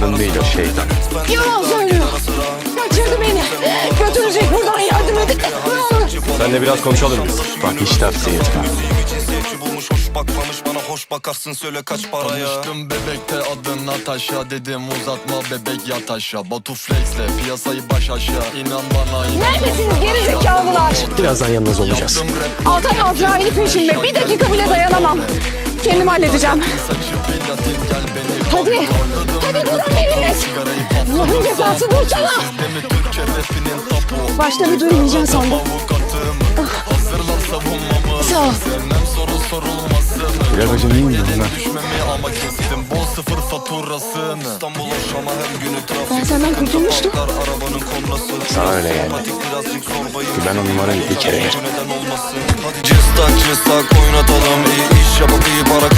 Kadın değil o şeytan. Yalan söylüyor. Kaçırdı beni. Götürecek buradan yardım edin. Senle biraz konuşalım biz. Bak hiç tavsiye etmem. Bulmuş hoş bakmamış bana hoş bakarsın söyle kaç paraya Tanıştım bebekte adın Natasha Dedim uzatma bebek yat aşağı Batu flexle piyasayı baş aşağı İnan bana inan Neredesiniz geri zekalılar? Birazdan yanınızda olacağız. Altay Azrail'i peşimde. Bir dakika bile dayanamam. Kendim halledeceğim. Allah'ın rapinin tapu Başta bir duymayacağım sandım. Savunmamı Sağ ol. Sevmem soru sorulmasın Bilal Hocam iyi mi? Gelin lan? düşmemi ama kestim. Bol sıfır faturasını. İstanbul Şam'a her günü trafik. Ben senden kurtulmuştum. Bakar arabanın konrası. Sana öyle geldi. Zorbayım. Ben o numarayı bir kere Hadi cıstak cıstak oynatalım. İyi iş yapıp iyi para